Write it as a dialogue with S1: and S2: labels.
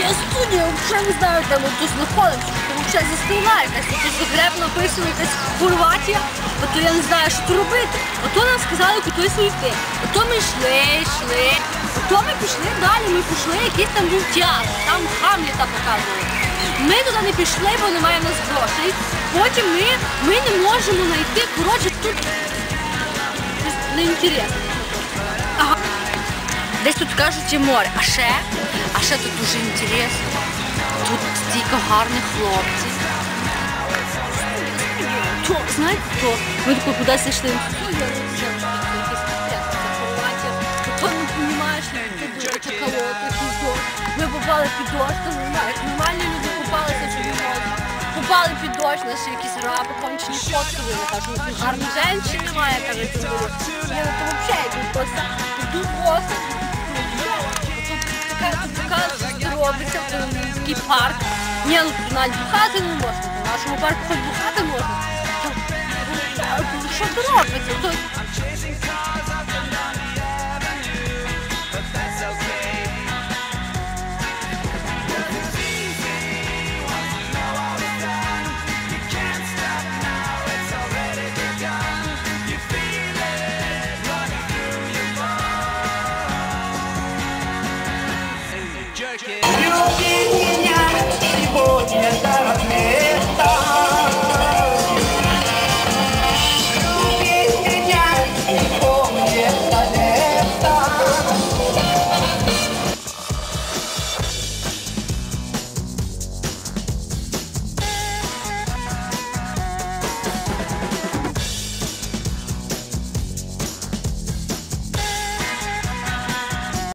S1: студії, я взагалі не знаю, де ми тут знаходимося. Тому взагалі заскрила якась, тут Загреб написано якась Хорватія, а то я не знаю, що тут робити. Ото нам сказали, куди свої йти. Ото ми йшли, йшли. Ото ми пішли далі, ми пішли, якийсь там був театр, там Хамліта показували. Ми туди не пішли, бо немає в нас грошей. Потім ми, ми не можемо знайти. Коротше, тут щось неінтересно. Ага. Десь тут кажуть є море. А ще, а тут дуже інтересно. Тут стільки гарних хлопців. То, знаєте, то ми тако кудись йшли. Ми попали під дощ, то нормальні люди попалися, що не можуть. Попали під дощ, наші якісь раби, кончені фоткали, я кажу, ну, тут жінки немає, каже, тут були. Я ну, то взагалі, просто, тут просто, причем скейт-парк. Не, ну, на бухаты не можно, В нашему парку хоть бухаты можно. Что ты робите? jerk it.